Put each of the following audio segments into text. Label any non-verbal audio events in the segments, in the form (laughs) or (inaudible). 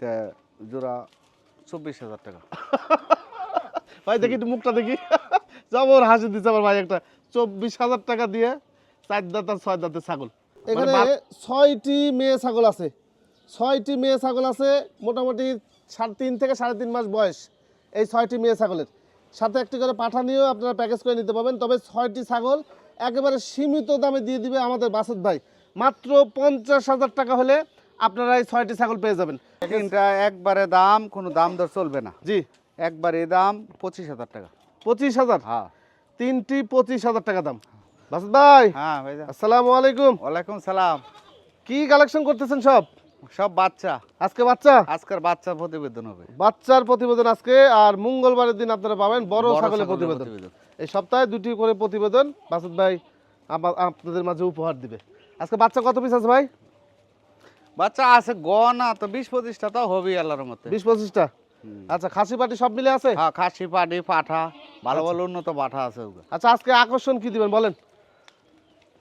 তা জোড়া চব্বিশ হাজার টাকা। (laughs) ভাই দেখি একটু মুখটা দেখি। (laughs) জবর হাসি দিচ্ছে আমার ভাই একটা। চব্বিশ হাজার টাকা দিয়ে চার দাঁত আর ছয় দাঁতের ছাগল। এখানে ছয়টি মেয়ে ছাগল আছে। ছয়টি মেয়ে ছাগল আছে মোটামুটি সাড়ে তিন থেকে সাড়ে তিন মাস বয়স এই ছয়টি মেয়ে ছাগলের। সাথে একটি করে পাঠা নিয়েও আপনারা প্যাকেজ করে নিতে পারবেন। তবে ছয়টি ছাগল একেবারে সীমিত দামে দিয়ে দিবে আমাদের বাসুদ ভাই। মাত্র পঞ্চাশ হাজার টাকা হলে আপনারা এই ছয়টি ছাগল পেয়ে যাবেন। তিনটা একবারে দাম কোনো দাম দর চলবে না। জি। একবারে দাম পঁচিশ হাজার টাকা। পঁচিশ হাজার? হ্যাঁ। তিনটি পঁচিশ হাজার টাকা দাম। বাসুদ ভাই হ্যাঁ আসসালামু আলাইকুম। ওয়ালাইকুম সালাম। কি কালেকশন করতেছেন সব? সব বাচ্চা। আজকে বাচ্চা? আজকের বাচ্চা প্রতিবেদন হবে। বাচ্চার প্রতিবেদন আজকে আর মঙ্গলবারের দিন আপনারা পাবেন বড় ছাগলের প্রতিবেদন। এই সপ্তাহে দুটি করে প্রতিবেদন বাসুদ ভাই আপনাদের মাঝে উপহার দিবে। আজকে বাচ্চা কত পিস আছে ভাই? বাচ্চা আছে গনা তো বিশ পঁচিশটা তো হবেই আল্লাহর মতে বিশ পঁচিশটা? আচ্ছা খাসি পাটি সব মিলে আছে? হ্যাঁ খাসি পাটি পাঠা ভালো ভালো উন্নত পাঠা আছে। আচ্ছা আজকে আকর্ষণ কি দিবেন বলেন?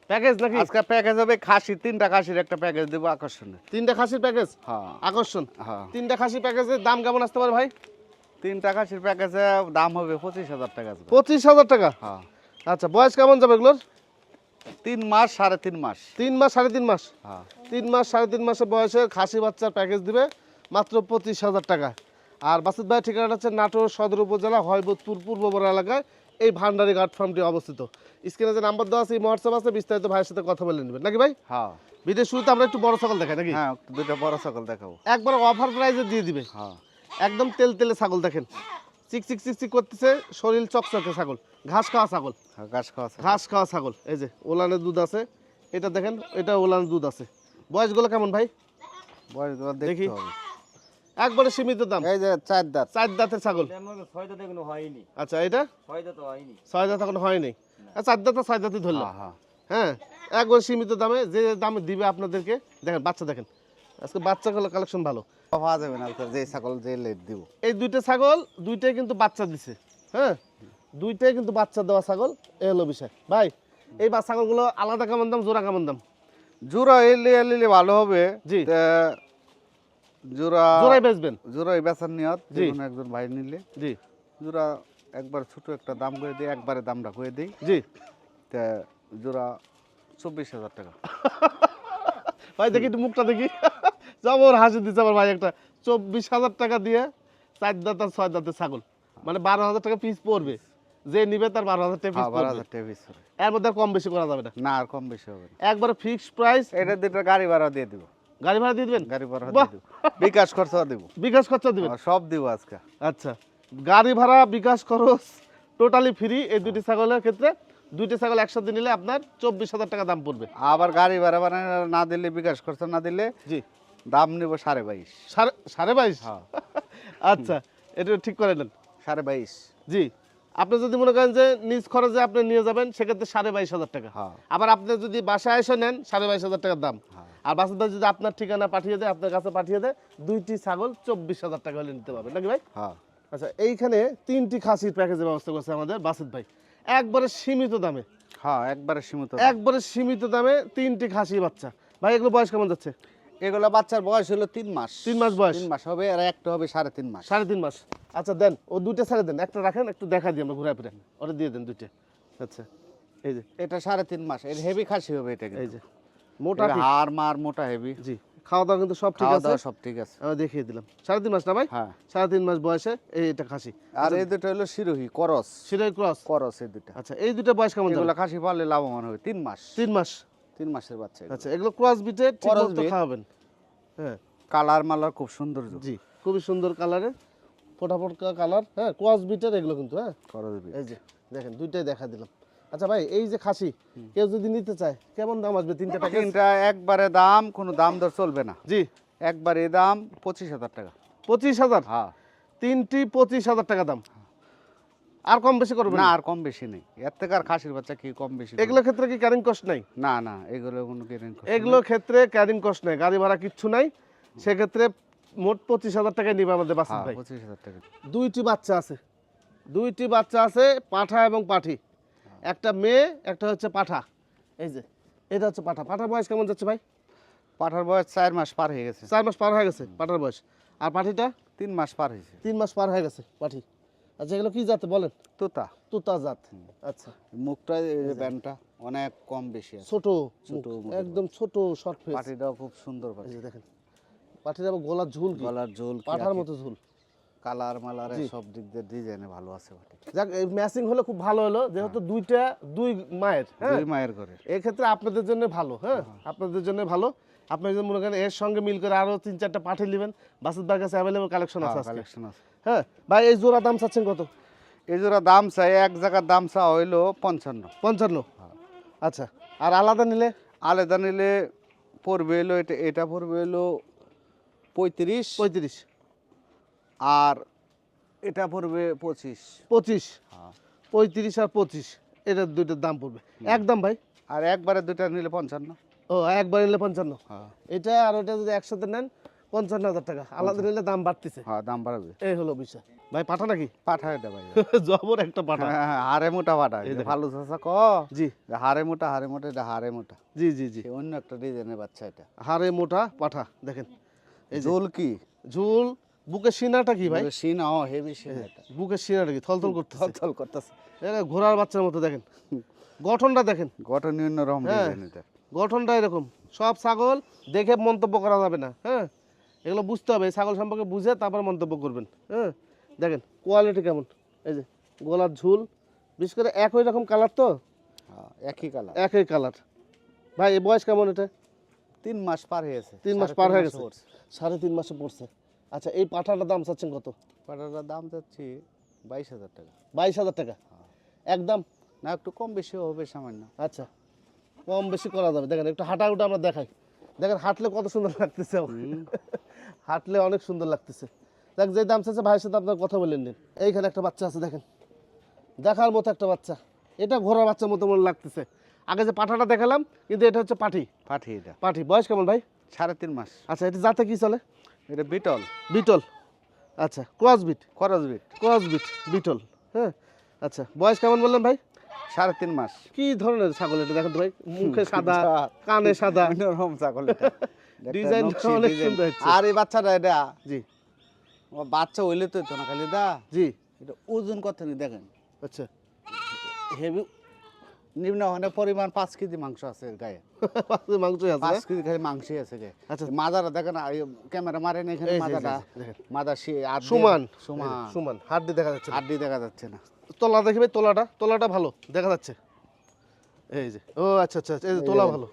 প্যাকেজ নাকি? আজকে প্যাকেজ হবে খাসি তিনটা খাসির একটা প্যাকেজ দেবো আকর্ষণের তিনটা খাসির প্যাকেজ? হ্যাঁ। আকর্ষণ? হ্যাঁ। তিনটা খাসি প্যাকেজের দাম কেমন আসতে পারে ভাই? তিনটা খাসির প্যাকেজে দাম হবে পঁচিশ হাজার টাকা। পঁচিশ হাজার টাকা? হ্যাঁ। আচ্ছা বয়স কেমন যাবে এগুলোর? তিন মাস সাড়ে তিন মাস। তিন মাস সাড়ে তিন মাস? হ্যাঁ। তিন মাস সাড়ে তিন মাসের বয়সের খাসি বাচ্চার প্যাকেজ দিবে মাত্র পঁচিশ হাজার টাকা। আর বাসুদ ভাইয়ের ঠিকানাটা হচ্ছে নাটোর সদর উপজেলা হয়বতপুর পূর্ব বড় এলাকায় এই ভান্ডারি ঘাট ফার্মটি অবস্থিত। স্ক্রিনে যে নাম্বার দেওয়া আছে এই হোয়াটসঅ্যাপ আছে বিস্তারিত ভাইয়ের সাথে কথা বলে নেবেন। নাকি ভাই? হ্যাঁ। ভিডিও শুরুতে আমরা একটু বড় ছাগল দেখাই নাকি? হ্যাঁ দুটো বড় সকল দেখাবো। একবার অফার প্রাইজে দিয়ে দিবে। হ্যাঁ। একদম তেল তেলে ছাগল দেখেন। চিক চিক চিক চিক করতেছে শরীর চকচকে ছাগল। ঘাস খাওয়া ছাগল। হ্যাঁ, ঘাস খাওয়া ঘাস খাওয়া ছাগল। এই যে ওলানের দুধ আছে। এটা দেখেন এটা ওলানের দুধ আছে। বয়সগুলো কেমন ভাই? বয়সগুলো দেখি। একবারে সীমিত দাম। এই যে চার দাঁত। চার দাঁতের ছাগল। কোনো হয়নি। আচ্ছা এটা? ছয়টা তো হয়নি। ছয় দাঁত এখন হয়নি। আর চার দাঁত ছয় দাঁতই ধরলাম। হ্যাঁ একবার সীমিত দামে যে দামে দিবে আপনাদেরকে। দেখেন বাচ্চা দেখেন। আজকে বাচ্চাগুলো কালেকশন ভালো। পাওয়া যাবে না যে ছাগল যে লেট দিব। এই দুইটা ছাগল দুইটাই কিন্তু বাচ্চা দিছে হ্যাঁ? দুইটাই কিন্তু বাচ্চা দেওয়া ছাগল এ হলো বিষয়। ভাই এই বা ছাগলগুলো আলাদা কেমন দাম জোড়া কেমন দাম? জোড়া এলে এলে ভালো হবে। জি। জোড়া জোড়াই বেচবেন? জোড়াই বেচার নিয়ত। যে একজন ভাই নিলে। জি। জোড়া একবার ছোট একটা দাম করে দিই একবারে দামটা করে দিই। জি। তা জোড়া চব্বিশ হাজার টাকা। (laughs) ভাই দেখি একটু মুখটা দেখি। (laughs) জবর হাসি দিচ্ছে আমার ভাই একটা। চব্বিশ হাজার টাকা দিয়ে চার দাঁত আর ছয় দাঁতের ছাগল। মানে বারো হাজার টাকা পিস পড়বে। যে নিবে তার বারো হাজার টাকা পিস হ্যাঁ বারো পড়বে। হাজার টাকা পিস এর মধ্যে কম বেশি করা যাবে না। না আর কম বেশি হবে না। একবারে ফিক্সড প্রাইস এটা দুটো গাড়ি ভাড়া দিয়ে দিব। গাড়ি ভাড়া দিয়ে দিবেন? গাড়ি ভাড়া। দিয়ে দিব। বিকাশ খরচা দিব। বিকাশ খরচা দিবেন? আর সব দিব আজকে। আচ্ছা। গাড়ি ভাড়া বিকাশ খরচ টোটালি ফ্রি এই দুটি ছাগলের ক্ষেত্রে। দুইটি ছাগল একসাথে নিলে আপনার চব্বিশ হাজার টাকা দাম পড়বে। আবার গাড়ি ভাড়া বানায় না দিলে বিকাশ খরচা না দিলে জি। দাম নিব সাড়ে বাইশ। সাড়ে বাইশ? হ্যাঁ। (laughs) আচ্ছা এটা ঠিক করে নেন। সাড়ে বাইশ। জি। আপনি যদি মনে করেন যে নিজ খরচে আপনি নিয়ে যাবেন সেক্ষেত্রে সাড়ে বাইশ হাজার টাকা। হ্যাঁ। আবার আপনি যদি বাসায় এসে নেন সাড়ে বাইশ হাজার টাকার দাম। হ্যাঁ। আর বাসুদ ভাই যদি আপনার ঠিকানা পাঠিয়ে দেয় আপনার কাছে পাঠিয়ে দেয় দুইটি ছাগল চব্বিশ হাজার টাকা হলে নিতে পারবেন। নাকি ভাই? হ্যাঁ। আচ্ছা এইখানে তিনটি খাসির প্যাকেজের ব্যবস্থা করছে আমাদের বাসুদ ভাই। একবারে সীমিত দামে। হ্যাঁ একবারে সীমিত একবারে সীমিত দামে তিনটি খাসি বাচ্চা। ভাই এগুলো বয়স কেমন যাচ্ছে? এগুলো বাচ্চার বয়স হলো তিন মাস। তিন মাস বয়স? তিন মাস হবে আর একটা হবে সাড়ে তিন মাস। সাড়ে তিন মাস। আচ্ছা দেন ও দুইটা ছেড়ে দেন। একটা রাখেন একটু দেখা দিই আমরা ঘুরে ফিরে। ওটা দিয়ে দেন দুইটা। আচ্ছা এই যে। এটা সাড়ে তিন মাস। এর হেভি খাসি হবে এটা এই যে মোটা। হাড় মার মোটা হেভি জি। খাওয়া দাওয়া কিন্তু সব ঠিক আছে? সব ঠিক আছে। আমি দেখিয়ে দিলাম। সাড়ে তিন মাস না ভাই? হ্যাঁ। সাড়ে তিন মাস বয়সে এই এটা খাসি। আর এই দুটো হলো Sirohi cross. Sirohi cross? Cross এই দুটা। আচ্ছা এই দুটো বয়স কেমন এগুলো খাসি পারলে লাভবান হবে। তিন মাস। তিন মাস। তিন মাসের বাচ্চা আচ্ছা এগুলো ক্রস বিটে Cross খাওয়াবেন। হ্যাঁ। কালার মালার খুব সৌন্দর্য। জি খুবই সুন্দর কালারের ফোটা কালার। হ্যাঁ ক্রস বিটের এগুলো কিন্তু হ্যাঁ। করস বি। এই যে দেখেন দুইটাই দেখা দিলাম। আচ্ছা ভাই এই যে খাসি কেউ যদি নিতে চায় কেমন দাম আসবে তিনটা প্যাকেজ তিনটা একবারে দাম কোনো দাম দর চলবে না। জি। একবারে দাম পঁচিশ হাজার টাকা। পঁচিশ হাজার? হ্যাঁ। তিনটি পঁচিশ হাজার টাকা দাম। আর কম বেশি করবে না আর কম বেশি নেই। এর থেকে আর খাসির বাচ্চা কি কম বেশি? এগুলোর ক্ষেত্রে কি ক্যারিং কস্ট নাই? না না এগুলো কোনো কেরেন এগুলোর ক্ষেত্রে ক্যারিং কস্ট নাই গাড়ি ভাড়া কিচ্ছু নাই। সেক্ষেত্রে মোট পঁচিশ হাজার টাকা নিবে আমাদের বাসিত হ্যাঁ ভাই। পঁচিশ হাজার টাকা। দুইটি বাচ্চা আছে। দুইটি বাচ্চা আছে পাঠা এবং পাঠি। একটা মেয়ে একটা হচ্ছে পাঠা। এই যে এটা হচ্ছে পাঠা। পাঠার বয়স কেমন যাচ্ছে ভাই? পাঠার বয়স চার মাস পার হয়ে গেছে। চার মাস পার হয়ে গেছে পাঠার বয়স। আর পাঠিটা? তিন মাস পার হয়েছে। তিন মাস পার হয়ে গেছে পাঠি। আচ্ছা এগুলো কি জাতে বলেন? তোতা। তুতা জাত। আচ্ছা। মুখটা এই যে। ব্যান্ডটা অনেক কম বেশি ছোট ছোট। একদম ছোট শর্ট ফেস পাটিটাও খুব সুন্দর এই পাটি যে দেখেন। পাঠির আবার গলার ঝুল গলার ঝোল পাঠার মতো ঝুল। কালার মালার। সব দিক দিয়ে ডিজাইনে ভালো আছে যাক এই ম্যাচিং হলে খুব ভালো হলো যেহেতু দুইটা দুই মায়ের হ্যাঁ? দুই মায়ের ঘরে। এই ক্ষেত্রে আপনাদের জন্য ভালো হ্যাঁ? আপনাদের জন্য ভালো। আপনি যদি মনে করেন এর সঙ্গে মিল করে আরও তিন চারটা পাঠিয়ে নেবেন বাসুদ ভাইয়ের কাছে অ্যাভেলেবল কালেকশন আছে কালেকশন আছে। হ্যাঁ ভাই এই জোড়া দাম চাচ্ছেন কত? এই জোড়া দাম চাই এক জায়গার দাম চা হইল পঞ্চান্ন। পঞ্চান্ন? আচ্ছা আর আলাদা নিলে? আলাদা নিলে পড়বে এলো এটা এটা পড়বে এলো পঁয়ত্রিশ। পঁয়ত্রিশ। আর এটা পড়বে পঁচিশ। পঁচিশ। হ্যাঁ। পঁয়ত্রিশ আর পঁচিশ এটার দুইটার দাম পড়বে। একদম ভাই। আর একবারে দুইটা নিলে পঞ্চান্ন। ও একবার নিলে পঞ্চান্ন। হ্যাঁ। এটা আর ওটা যদি একসাথে নেন পঞ্চান্ন হাজার টাকা। আলাদা নিলে দাম বাড়তেছে। হ্যাঁ দাম বাড়বে। এই হলো বিষয়। ভাই পাঠা নাকি? পাঠা এটা ভাই। (laughs) জবর একটা পাঠা। হ্যাঁ, হারে মোটা পাঠা। এই ভালো চাষা ক? জি। হারে মোটা হারে মোটা এটা হারে মোটা। জি জি জি। অন্য একটা ডিজাইনের বাচ্চা এটা। হাড়ে মোটা পাঠা দেখেন। এই ঝোল কি? ঝুল বুকের সিনাটা কি ভাই? সিন ও হেভি সিন এটা। বুকের সিনাটা কি? থলথল করতে থলথল করতেছে। ঘোড়ার বাচ্চার মতো দেখেন। গঠনটা দেখেন। গঠন অন্যরকম হ্যাঁ। এটা গঠনটা এরকম। সব ছাগল দেখে মন্তব্য করা যাবে না হ্যাঁ? এগুলো বুঝতে হবে ছাগল সম্পর্কে বুঝে তারপর মন্তব্য করবেন হ্যাঁ? দেখেন কোয়ালিটি কেমন? এই যে গলার ঝুল বিশেষ করে একই রকম কালার তো? হ্যাঁ, একই কালার একই কালার ভাই এই বয়স কেমন এটা? তিন মাস পার হয়েছে তিন মাস পার হয়ে গেছে। সাড়ে তিন মাসে পড়ছে। আচ্ছা এই পাঠাটার দাম চাচ্ছেন কত? পাটাটার দাম চাচ্ছি বাইশ হাজার টাকা। বাইশ হাজার টাকা? একদম? না একটু কম বেশি হবে সামান্য। আচ্ছা কম বেশি করা যাবে। দেখেন একটু হাঁটা উঠা আমরা দেখাই। দেখেন হাঁটলে কত সুন্দর লাগতেছে হাঁটলে অনেক সুন্দর লাগতেছে। দেখ যে দাম চাচ্ছে ভাইয়ের সাথে আপনার কথা বলেন নিন। এইখানে একটা বাচ্চা আছে দেখেন। দেখার মতো একটা বাচ্চা। এটা ঘোড়ার বাচ্চার মতো মনে লাগতেছে। আগে যে পাঠাটা দেখালাম কিন্তু এটা হচ্ছে পাঠি। পাঠিয়ে এটা। পাঠি। বয়স কেমন ভাই? সাড়ে তিন মাস। আচ্ছা এটা যাতে কি চলে? এটা বিটল। বিটল। আচ্ছা ক্রস বিট। খরচ বিট। ক্রস বিট বিটল। হ্যাঁ আচ্ছা বয়স কেমন বললেন ভাই? সাড়ে তিন মাস। কি ধরনের ছাগল এটা দেখেন ভাই? মুখে (laughs) সাদা কানে সাদা। অন্যরকম ছাগল (laughs) নকশি অনেক সুন্দর। আর এই বাচ্চাটা এটা? জি। ও বাচ্চা হইলে তো না খালি দা। জি। এটা ওজন কত নি দেখেন। আচ্ছা। হেভি নিম্ন মানে পরিমাণ পাঁচ কেজি মাংস আছে গায়ে। (laughs) মাংস আছে? পাঁচ? কেজি খালি মাংসই আছে গায়ে। আচ্ছা। মাদারা দেখেন ক্যামেরা মারেন এখানে মাদাটা। মাদা সে সমান। সমান। সমান। হাত দেখা যাচ্ছে না। আড্ডি দেখা যাচ্ছে না। তোলা দেখবে তোলাটা। তোলাটা ভালো দেখা যাচ্ছে। এই যে ও আচ্ছা আচ্ছা আচ্ছা, এই যে তোলা ভালো।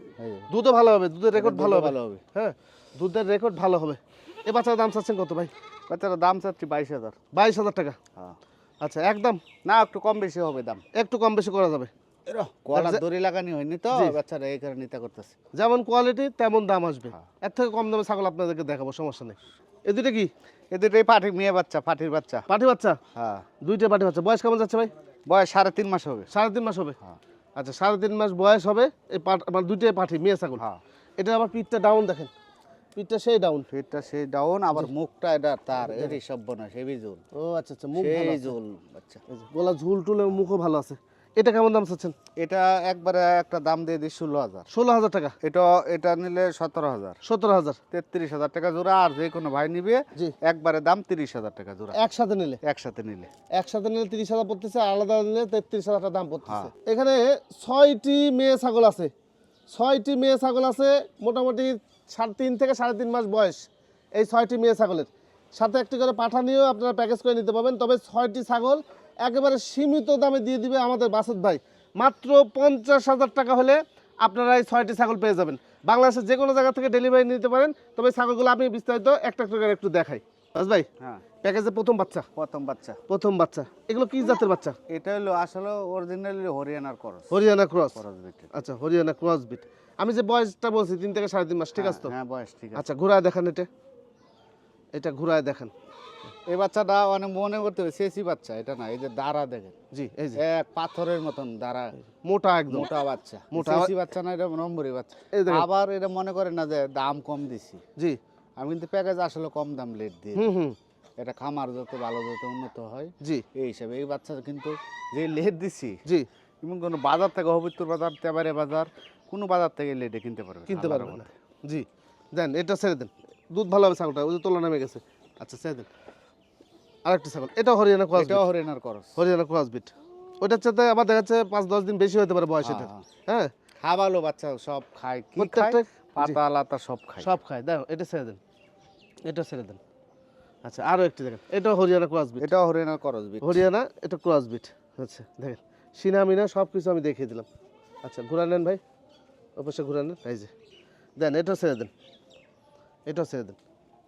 দুধও ভালো হবে দুধের রেকর্ড ভালো ভালো হবে। হ্যাঁ দুধের রেকর্ড ভালো হবে। এ বাচ্চার দাম চাচ্ছেন কত ভাই? বাচ্চারা দাম চাচ্ছি বাইশ হাজার। বাইশ হাজার টাকা? হ্যাঁ। আচ্ছা একদম না একটু কম বেশি হবে দাম। একটু কম বেশি করা যাবে। কলার দড়ি লাগানি হয়নি তো বাচ্চারা এই কারণে নিতে করতেছে। যেমন কোয়ালিটি তেমন দাম আসবে। হ্যাঁ। এর থেকে কম দামে ছাগল আপনাদেরকে দেখাবো সমস্যা নেই। এ দুইটা কি? এ দুটোই পাঠি মেয়ে বাচ্চা পাঠির বাচ্চা। পাঠি বাচ্চা? হ্যাঁ। দুইটা পাঠি বাচ্চা। বয়স কেমন যাচ্ছে ভাই? বয়স সাড়ে তিন মাস হবে। সাড়ে তিন মাস হবে? হ্যাঁ। আচ্ছা সাড়ে তিন মাস বয়স হবে এই পাট আমার দুইটাই পাঠি মেয়ে ছাগল। হ্যাঁ। এটা আবার পিঠটা ডাউন দেখেন। পিঠটা সেই ডাউন ফিটটা সেই ডাউন আবার মুখটা এটা তার এরই সব বনা জোল ও আচ্ছা আচ্ছা মুখ সেই এই যে, গলা ঝুল টুলে মুখও ভালো আছে। এটা কেমন দাম চাচ্ছেন? এটা একবারে একটা দাম দিয়ে দিই ষোলো হাজার। ষোলো হাজার টাকা। এটা এটা নিলে সতেরো হাজার। সতেরো হাজার। তেত্রিশ হাজার টাকা জোড়া আর যে কোনো ভাই নিবে একবারে দাম তিরিশ হাজার টাকা জোড়া। একসাথে নিলে? একসাথে নিলে। একসাথে নিলে তিরিশ হাজার পড়তেছে আর আলাদা নিলে তেত্রিশ হাজার টাকা দাম পড়তেছে। হ্যাঁ। এখানে ছয়টি মেয়ে ছাগল আছে। ছয়টি মেয়ে ছাগল আছে মোটামুটি সাড়ে তিন থেকে সাড়ে তিন মাস বয়স এই ছয়টি মেয়ে ছাগলের। সাথে একটি করে পাঠা নিয়েও আপনারা প্যাকেজ করে নিতে পারবেন তবে ছয়টি ছাগল একেবারে সীমিত দামে দিয়ে দিবে আমাদের বাসুদ ভাই। মাত্র পঞ্চাশ হাজার টাকা হলে আপনারা এই ছয়টি ছাগল পেয়ে যাবেন। বাংলাদেশের যে কোনো জায়গা থেকে ডেলিভারি নিতে পারেন। তবে ছাগলগুলো আমি বিস্তারিত একটা একটা করে একটু দেখাই। বাস ভাই হ্যাঁ। প্যাকেজে প্রথম বাচ্চা? প্রথম বাচ্চা। প্রথম বাচ্চা। এগুলো কি জাতের বাচ্চা? এটা হলো আসলে অরিজিনালি হরিয়ানার করস হরিয়ানা ক্রস করস বিটের আচ্ছা হরিয়ানা ক্রস বিট আমি যে বয়সটা বলছি তিন থেকে সাড়ে তিন মাস ঠিক আছে তো? হ্যাঁ বয়স ঠিক আছে। আচ্ছা ঘুরায় দেখান এটা। এটা ঘুরায় দেখান। এই বাচ্চাটা অনেক মনে করতে হবে শেষি বাচ্চা এটা না এই যে দাঁড়া দেখেন। জি এই যে। এক পাথরের মতন দাঁড়া। মোটা একদম। মোটা বাচ্চা। মোটা। বাচ্চা না এটা নম্বরই বাচ্চা। আবার এটা মনে করেন না যে দাম কম দিছি। জি। আমি কিন্তু প্যাকেজ আসলে কম দাম লেট দিই। এটা খামার যত ভালো যত উন্নত হয় জি। এই হিসাবে এই বাচ্চা কিন্তু যে লেট দিছি জি। এবং কোনো বাজার থেকে হবিত্তর বাজার তেবারে বাজার কোনো বাজার থেকে লেটে কিনতে পারবে কিনতে পারবে না। জি। দেন এটা ছেড়ে দেন। দুধ ভালো হবে ছাগলটা ওই যে তোলা নেমে গেছে। আচ্ছা ছেড়ে দেন। আরেকটা ছাগল। এটা হরিয়ানা ক্রস এটাও হরিণার করস হরিয়ানা ক্রস বিট ওটার সাথে আবার দেখা যাচ্ছে পাঁচ দশ দিন বেশি হতে পারে বয়স এটা। হ্যাঁ, হ্যাঁ। খাবালো বাচ্চা সব খায়। কি খায়? পাতা লাতা সব খায়। সব খায়। দেখো এটা ছেড়ে দেন। এটা ছেড়ে দেন। আচ্ছা আরও একটি দেখেন। এটা হরিয়ানা ক্রস বিট এটাও হরিণার করস বিট হরিয়ানা এটা ক্রস বিট আচ্ছা দেখেন। সিনা মিনা সব কিছু আমি দেখিয়ে দিলাম। আচ্ছা ঘুরা নেন ভাই। অবশ্যই ঘুরা নেন। এই যে। দেন এটা ছেড়ে দেন। এটা ছেড়ে দেন।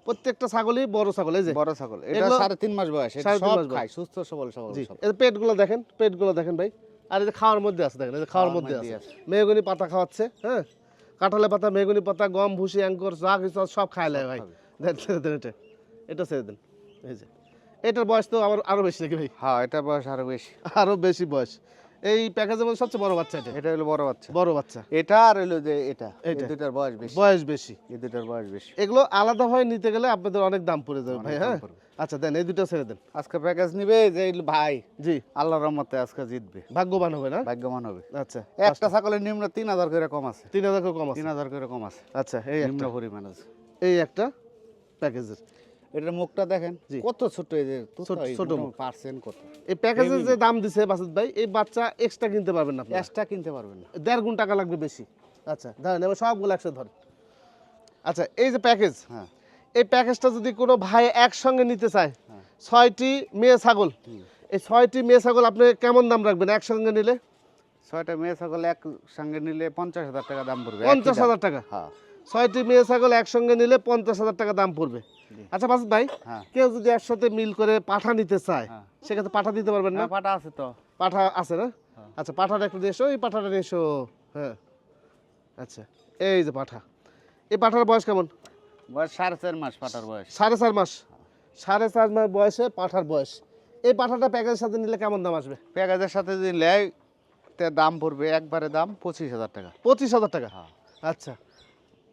প্রত্যেকটা ছাগলই বড় ছাগল এই যে। বড় ছাগল। এটা সাড়ে তিন মাস বয়স সব খায় সুস্থ সবল সবল জি। এই পেটগুলো দেখেন পেটগুলো দেখেন ভাই। আর এই যে খাওয়ার মধ্যে আছে দেখেন এই যে খাওয়ার মধ্যে আছে। মেহগনি পাতা খাওয়াচ্ছে হ্যাঁ? কাঁঠালে পাতা মেহগনি পাতা গম ভুসি অ্যাঙ্কর যা কিছু সব খায় লাগে ভাই। ছেড়ে দেন এটা। এটা ছেড়ে দেন এই যে। এটার বয়স তো আবার আরও বেশি নাকি ভাই? হ্যাঁ এটা বয়স আরও বেশি। আরও বেশি বয়স। এই প্যাকেজের মধ্যে সবচেয়ে বড় বাচ্চা এটা? এটা হলো বড় বাচ্চা। বড় বাচ্চা। এটা আর হলো যে এটা এই। দুটার বয়স বেশি। বয়স বেশি। এই দুটার বয়স বেশি। এগুলো আলাদা হয়ে নিতে গেলে আপনাদের অনেক দাম পড়ে যাবে ভাই হ্যাঁ? আচ্ছা দেন এই দুটো ছেড়ে দেন। আজকে প্যাকেজ নিবে যে ভাই। জি। আল্লাহর রহমতে আজকে জিতবে। ভাগ্যবান হবে না? ভাগ্যবান হবে। আচ্ছা একটা ছাগলের নিম্ন তিন হাজার করে কম আছে। তিন হাজার করে কম আছে। তিন হাজার করে কম আছে। আচ্ছা এই নিম্ন একটা পরিমাণ আছে। এই একটা প্যাকেজের এটার মুখটা দেখেন কত ছোট যে ছোট- পার্সেন্ট কত? এই প্যাকেজের যে দাম দিছে বাসুদ ভাই এই বাচ্চা এক্সট্রা কিনতে পারবেন না এক্সট্রা কিনতে পারবেন না। দেড় গুণ টাকা লাগবে বেশি। আচ্ছা ধরেন এবার সবগুলো একসাথে ধরেন। আচ্ছা এই যে প্যাকেজ হ্যাঁ। এই প্যাকেজটা যদি কোনো ভাই একসঙ্গে নিতে চায় হ্যাঁ। ছয়টি মেয়ে ছাগল। এই ছয়টি মেয়ে ছাগল আপনি কেমন দাম রাখবেন একসঙ্গে নিলে? ছয়টা মেয়ে ছাগল এক সঙ্গে নিলে পঞ্চাশ হাজার টাকা দাম পড়বে পঞ্চাশ হাজার টাকা। হ্যাঁ। ছয়টি মেয়ে ছাগল একসঙ্গে নিলে পঞ্চাশ হাজার টাকা দাম পড়বে। আচ্ছা বাসুদ ভাই হ্যাঁ। কেউ যদি একসাথে মিল করে পাঠা নিতে চায় হ্যাঁ। সেক্ষেত্রে পাঠা দিতে পারবেন না? পাঠা আছে তো। পাঠা আছে না? হ্যাঁ। আচ্ছা পাঠাটা একটু এসো এই পাঠাটা নিয়ে এসো। হ্যাঁ। আচ্ছা এই যে পাঠা। এই পাঠার বয়স কেমন? বয়স সাড়ে চার মাস পাটার বয়স। সাড়ে চার মাস। সাড়ে চার মাস বয়সে পাঠার বয়স। এই পাঠাটা প্যাকেজের সাথে নিলে কেমন দাম আসবে? প্যাকেজের সাথে যদি নেয় তে দাম পড়বে একবারে দাম পঁচিশ হাজার টাকা। পঁচিশ হাজার টাকা? হ্যাঁ। আচ্ছা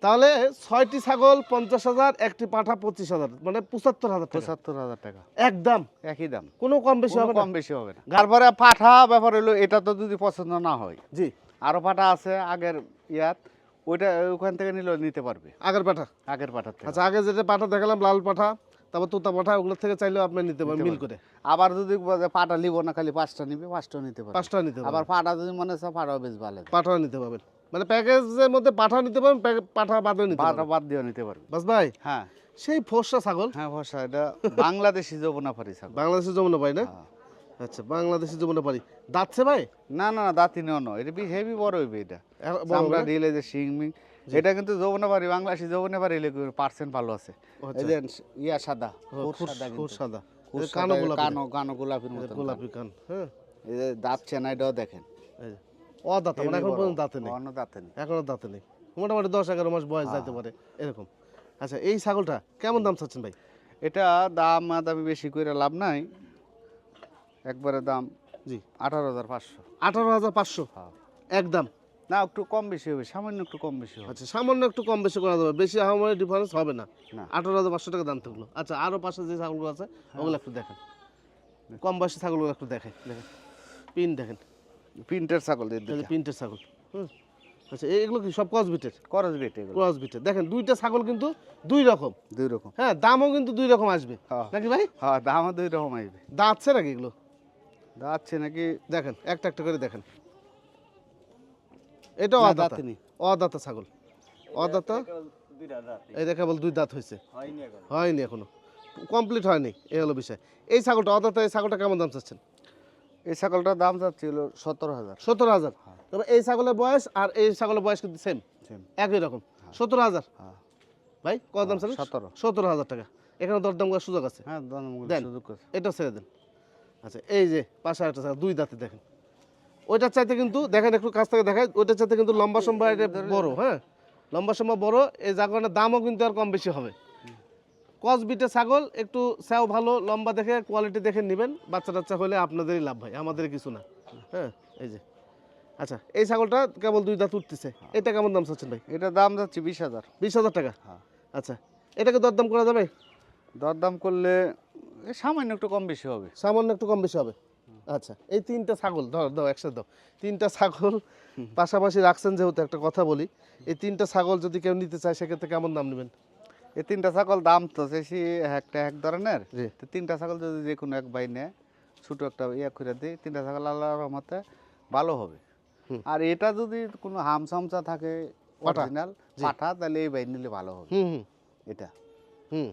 তাহলে ছয়টি ছাগল পঞ্চাশ হাজার একটি পাঠা পঁচিশ হাজার মানে পঁচাত্তর হাজার পঁচাত্তর হাজার টাকা। একদম একই দাম। কোনো কম বেশি হবে কম বেশি হবে না। তারপরে পাঠা ব্যাপার হলো এটা তো যদি পছন্দ না হয়। জি। আরও পাঠা আছে আগের ইয়াত ওইটা ওখান থেকে নিলেও নিতে পারবে। আগের পাঠা? আগের থেকে। আচ্ছা আগে যেটা পাঠা দেখালাম লাল পাঠা তারপর তোতা পাঠা ওগুলো থেকে চাইলেও আপনি নিতে পারেন মিল করে। আবার যদি পাটা নিব না খালি পাঁচটা নিবে পাঁচটা নিতে পারবে পাঁচটা নিতে আবার পারবেন পাটা যদি মনে হয় পাটাও বেশ ভালো। পাঠাও নিতে পারবেন। মানে প্যাকেজের মধ্যে পাঠা নিতে পারবেন পাঠা বাদেও নিতে পারবেন। বাদ দিয়ে নিতে পারবে। বাস ভাই হ্যাঁ। সেই ফোসা ছাগল? হ্যাঁ ভরসা এটা বাংলাদেশি যৌবনাফারি ছাগল। বাংলাদেশের যমুনা পাই না? হ্যাঁ। আচ্ছা বাংলাদেশের যমুনা পারি দাঁতছে ভাই? না না না দাঁতি নেও নয়। এটা হেভি বড় হইবে এটা। আমরা না? দিলে যে শিংমিং এটা কিন্তু যৌবনাফারি বাংলাদেশি যৌবনাফারি পার্সেন্ট ভালো আছে। আচ্ছা। এই যে ইয়া সাদা খুব সাদা সাদা। খুব সাদা, কানো গোলাপি কানো গোলাপির মতো গোলাপি কান। হ্যাঁ। এই দাঁত চেনাইটাও দেখেন। এই দাঁত মানে এখন পর্যন্ত দাঁতে নেই। অন্য দাঁতে নেই। এখনও দাঁতে নেই। মোটামুটি দশ এগারো মাস বয়স যাইতে পারে এরকম। আচ্ছা এই ছাগলটা কেমন দাম চাচ্ছেন ভাই? এটা দাম দামি বেশি করে লাভ নাই। একবারে দাম জি। আঠারো হাজার পাঁচশো। আঠারো হাজার পাঁচশো? হ্যাঁ। একদম না একটু কম বেশি হবে সামান্য একটু কম বেশি হবে। আচ্ছা সামান্য একটু কম বেশি করা যাবে বেশি আহামরি ডিফারেন্স হবে না। না। আঠারো হাজার পাঁচশো টাকা দাম থাকল। আচ্ছা আরও পাশে যে ছাগলগুলো আছে ওগুলো একটু দেখেন। কম বয়সী ছাগলগুলো একটু দেখেন দেখেন। পিন দেখেন। প্রিন্টের ছাগল প্রিন্টের ছাগল হুম। আচ্ছা এগুলো কি সব ক্রস বিটের করস বেট ক্রস বিটের দেখেন দুইটা ছাগল কিন্তু দুই রকম। দুই রকম। হ্যাঁ দামও কিন্তু দুই রকম আসবে। হ্যাঁ। নাকি ভাই? হ্যাঁ দামও দুই রকম আসবে। দাঁতছে নাকি এগুলো? দাঁতছে নাকি? দেখেন একটা একটা করে দেখেন। এটাও না, অদাতা। দাঁতে অদাতা ছাগল। অদাতা? এই দেখা বল দুই দাঁত হয়েছে। হয়নি এখনও। কমপ্লিট হয়নি এই হলো বিষয়। এই ছাগলটা অদাতা এই ছাগলটা কেমন দাম চাচ্ছেন? এই ছাগলটার দাম যাচ্ছিল সতেরো হাজার। সতেরো হাজার। তবে এই ছাগলের বয়স আর এই ছাগলের বয়স কিন্তু সেম Same। একই রকম। সতেরো হাজার। হ্যাঁ। ভাই কত দাম চাচ্ছেন সতেরো। সতেরো হাজার টাকা। এখানে দরদাম করার সুযোগ আছে? হ্যাঁ সুযোগ আছে। এটা ছেড়ে দেন। আচ্ছা এই যে পাশে একটা ছাগল দুই দাঁতে দেখেন। ওইটার চাইতে কিন্তু দেখেন একটু কাছ থেকে দেখায় ওইটার চাইতে কিন্তু লম্বা সম্ভব এটা বড় হ্যাঁ? লম্বা সম্ভব বড় এই জাগরণের দামও কিন্তু আর কম বেশি হবে। কস বিটে ছাগল একটু স্যাও ভালো লম্বা দেখে কোয়ালিটি দেখে নেবেন। বাচ্চা টাচ্চা হলে আপনাদেরই লাভ ভাই আমাদের কিছু না। হ্যাঁ এই যে। আচ্ছা এই ছাগলটা কেবল দুই দাঁত উঠতেছে। এটা কেমন দাম চাচ্ছেন ভাই? এটা দাম যাচ্ছে বিশ হাজার। বিশ হাজার টাকা? হ্যাঁ। আচ্ছা এটাকে দরদাম করা যাবে? দরদাম করলে সামান্য একটু কম বেশি হবে। সামান্য একটু কম বেশি হবে? আচ্ছা এই তিনটা ছাগল ধর দাও একসাথে দাও। তিনটা ছাগল পাশাপাশি রাখছেন যেহেতু একটা কথা বলি এই তিনটা ছাগল যদি কেউ নিতে চায় সেক্ষেত্রে কেমন দাম নেবেন? এই তিনটা ছাগল দাম তো সেই একটা এক ধরনের। তো তিনটা ছাগল যদি যে কোনো এক বাই নেয় ছোটো একটা ইয়ে করে দিই তিনটা ছাগল আল্লাহর রহমতে ভালো হবে। আর এটা যদি কোনো হাম সামচা থাকে। অরিজিনাল পাঠা তাহলে এই বাই নিলে ভালো হবে। এটা। হুম।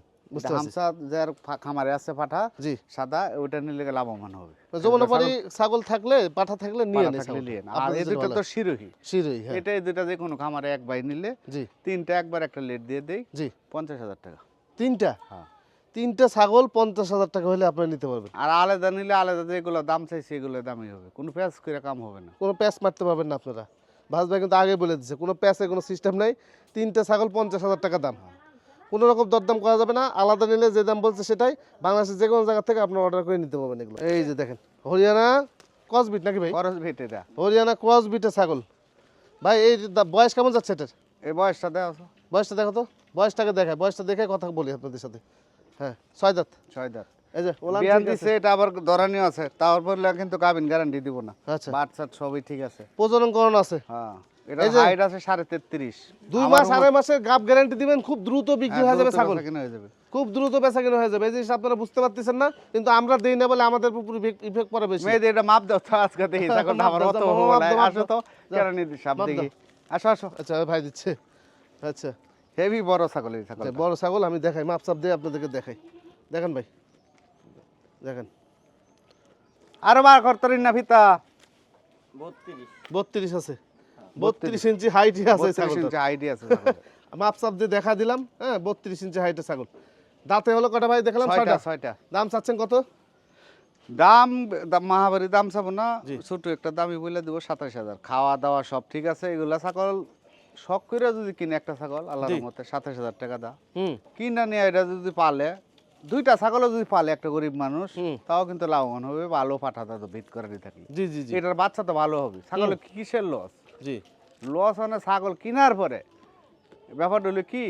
হামসা যার খামারে আছে পাঠা জি। সাদা ওটা নিলে লাভবান হবে। যমুনাপাড়ি ছাগল থাকলে পাঠা থাকলে নিয়ে পাঠা নেই থাকলে ছাগল। নিয়ে আর এই দুটো তো শিরোহী। শিরোই হ্যাঁ। এটা এই দুটা যে কোনো খামারে এক বাই নিলে জি। তিনটা একবার একটা লেট দিয়ে দেই জি। পঞ্চাশ হাজার টাকা। তিনটা? হ্যাঁ। তিনটা ছাগল পঞ্চাশ হাজার টাকা হলে আপনারা নিতে পারবেন। আর আলাদা নিলে আলাদা যেগুলো দাম চাইছে এগুলো দামই হবে। কোনো প্যাঁচ করে কাম হবে না। কোনো প্যাচ মারতে পারবেন না আপনারা। ভাস ভাই কিন্তু আগে বলে দিচ্ছে কোনো প্যাচে কোনো সিস্টেম নাই। তিনটা ছাগল পঞ্চাশ হাজার টাকা দাম। কোনো রকম দরদাম করা যাবে না আলাদা নিলে যে দাম বলছে সেটাই বাংলাদেশের যে কোনো জায়গা থেকে আপনার অর্ডার করে নিতে পারবেন এগুলো। এই যে দেখেন হরিয়ানা কসবিট নাকি ভাই? ভেট এটা। হরিয়ানা ক্রসবিটের ছাগল। ভাই এই বয়স কেমন যাচ্ছে এটার? এই বয়সটা দেওয়া বয়সটা দেখো তো বয়সটাকে দেখায় বয়সটা দেখে কথা বলি আপনাদের সাথে। হ্যাঁ ছয় দাঁত। ছয় দাঁত। এই যে ওলান বিয়ান দিছে এটা আবার ধরানিও আছে তারপর কিন্তু গাবিন গ্যারান্টি দিব না। আচ্ছা। বাচ্চা সবই ঠিক আছে। প্রজনন করণ আছে? হ্যাঁ। এটা হাইট আছে সাড়ে তেত্রিশ। দুই মাস আড়াই মাসের গাপ গ্যারান্টি দিবেন খুব দ্রুত বিক্রি হ্যাঁ, হয়ে যাবে ছাগল। হয়ে যাবে। খুব দ্রুত বেচা কিনা হয়ে যাবে। এই জিনিস আপনারা বুঝতে পারতেছেন না কিন্তু আমরা দেই না বলে আমাদের উপর ইফেক্ট পড়ে বেশি। মেয়েদের এটা মাপ দাও তো আজকে দেখি। ছাগলটা আমার দাও, অত দাও, হব মাপ না। দাও, মাপ আসো তো দাও। সাপ দেখি? আসো আসো। আচ্ছা ভাই দিচ্ছে। আচ্ছা। হেভি বড় ছাগল এই ছাগল বড় ছাগল আমি দেখাই। মাপ চাপ দিয়ে আপনাদেরকে দেখাই। দেখেন ভাই। দেখেন। আরও বার করতরিন না ফিতা। বত্রিশ। বত্রিশ আছে। বত্রিশ ইঞ্চি হাইটই আছে বত্রিশ ছাগলটা ইঞ্চি আছে (laughs) দিয়ে দেখা দিলাম হ্যাঁ বত্রিশ ইঞ্চি হাইটের ছাগল। দাঁতে হলো কটা ভাই? দেখলাম ছয়টা ছয়টা। ছয়টা। দাম চাচ্ছেন কত? দাম মহাবারি দাম চাবো না। ছোট একটা দামি বলে দেবো সাতাশ হাজার। খাওয়া দাওয়া সব ঠিক আছে এগুলা ছাগল শখ করে যদি কিনে একটা ছাগল আল্লাহর মতে সাতাশ হাজার টাকা দা কিনা নিয়ে এটা যদি পালে দুইটা ছাগলও যদি পালে একটা গরিব মানুষ তাও কিন্তু লাভবান হবে ভালো পাঠা তো ভিত করে দিয়ে থাকি জি জি জি। এটার বাচ্চা তো ভালো হবে। ছাগলের কিসের লস জি। লস মানে ছাগল কেনার পরে ব্যাপারটা হলো কি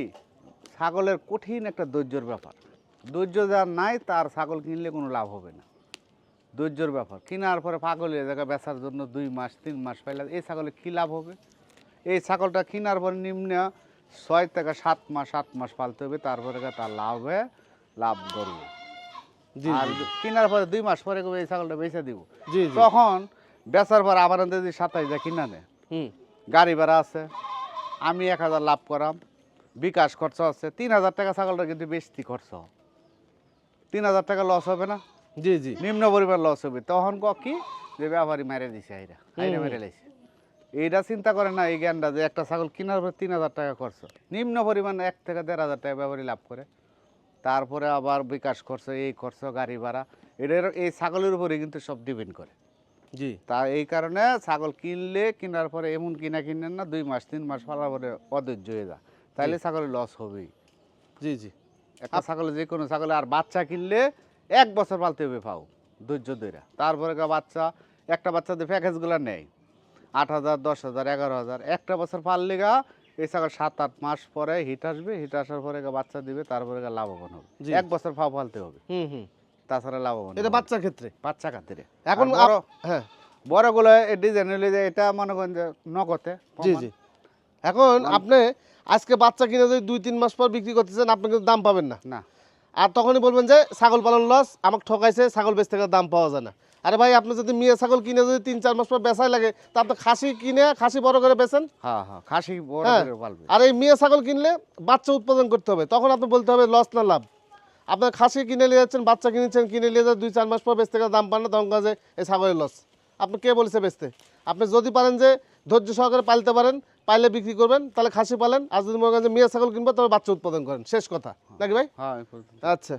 ছাগলের কঠিন একটা ধৈর্যর ব্যাপার। ধৈর্য যার নাই তার ছাগল কিনলে কোনো লাভ হবে না। ধৈর্যর ব্যাপার। কেনার পরে পাগল হয়ে জায়গায় বেচার জন্য দুই মাস তিন মাস পাইলে এই ছাগলে কী লাভ হবে? এই ছাগলটা কেনার পরে নিম্ন ছয় থেকে সাত মাস সাত মাস পালতে হবে তারপরে তার লাভ হয়ে লাভ আর কেনার পরে দুই মাস পরে এই ছাগলটা বেচে দিব। তখন বেচার পর আবার যদি সাতাইশ যা কিনা নেয় গাড়ি ভাড়া আছে আমি এক হাজার লাভ করাম বিকাশ খরচ আছে তিন হাজার টাকা ছাগলটা কিন্তু বেশি খরচ। তিন হাজার টাকা লস হবে না? জি জি। নিম্ন পরিমাণ লস হবে। তখন ক কি? যে ব্যাপারী মেরে দিছে আইরা আইরা মেরে লাইছে। এইটা চিন্তা করে না এই জ্ঞানটা যে একটা ছাগল কেনার পর তিন হাজার টাকা খরচ। নিম্ন পরিমাণ এক থেকে দেড় হাজার টাকা ব্যাপারী লাভ করে। তারপরে আবার বিকাশ খরচ এই খরচ গাড়ি ভাড়া এটার এই ছাগলের উপরে কিন্তু সব ডিপেন্ড করে। জি। তা এই কারণে ছাগল কিনলে কেনার পরে এমন কিনা কিনেন না দুই মাস তিন মাস ফলার পরে অধৈর্য হয়ে যা তাইলে ছাগলের লস হবেই। জি জি। একটা ছাগলে যে কোনো ছাগলে আর বাচ্চা কিনলে এক বছর পালতে হবে পাও ধৈর্য ধৈরা তারপরে গা বাচ্চা একটা বাচ্চা দিয়ে প্যাকেজগুলো নেয়। আট হাজার দশ হাজার এগারো হাজার একটা বছর পাললে গা এই ছাগল সাত আট মাস পরে হিট আসবে হিট আসার পরে গা বাচ্চা দিবে তারপরে গা লাভবান হবে। এক বছর ফাও পালতে হবে। হুম হুম। তাছাড়া লাভবান এটা। বাচ্চার ক্ষেত্রে? বাচ্চা খাতিরে এখন হ্যাঁ। বড়গুলো ডিজাইন হলে যে এটা মনে করেন যে নগদে জি জি। এখন আপনি আজকে বাচ্চা কিনে যদি দুই তিন মাস পর বিক্রি করতেছেন আপনি কিন্তু দাম পাবেন না। না। আর তখনই বলবেন যে ছাগল পালন লস আমাকে ঠকাইছে ছাগল বেচতে গেলে দাম পাওয়া যায় না। আরে ভাই আপনি যদি মেয়ে ছাগল কিনে যদি তিন চার মাস পর বেচাই লাগে তা আপনি খাসি কিনে খাসি বড় করে বেচেন? হ্যাঁ হ্যাঁ খাসি বড় হ্যাঁ। করে পালবে। আর এই মেয়ে ছাগল কিনলে বাচ্চা উৎপাদন করতে হবে। তখন আপনি বলতে হবে লস না লাভ? আপনার খাসি কিনে নিয়ে যাচ্ছেন বাচ্চা কিনেছেন কিনে নিয়ে যাচ্ছেন দুই চার মাস পর বেচতে গেলে দাম পান না তখন কাজে এই ছাগলের লস আপনি কে বলেছে বেচতে? আপনি যদি পারেন যে ধৈর্য সহকারে পালতে পারেন পাইলে বিক্রি করবেন তাহলে খাসি পালেন আর যদি মনে করেন যে মিয়া ছাগল কিনবেন তবে বাচ্চা উৎপাদন করেন। শেষ কথা। নাকি ভাই? হ্যাঁ আচ্ছা।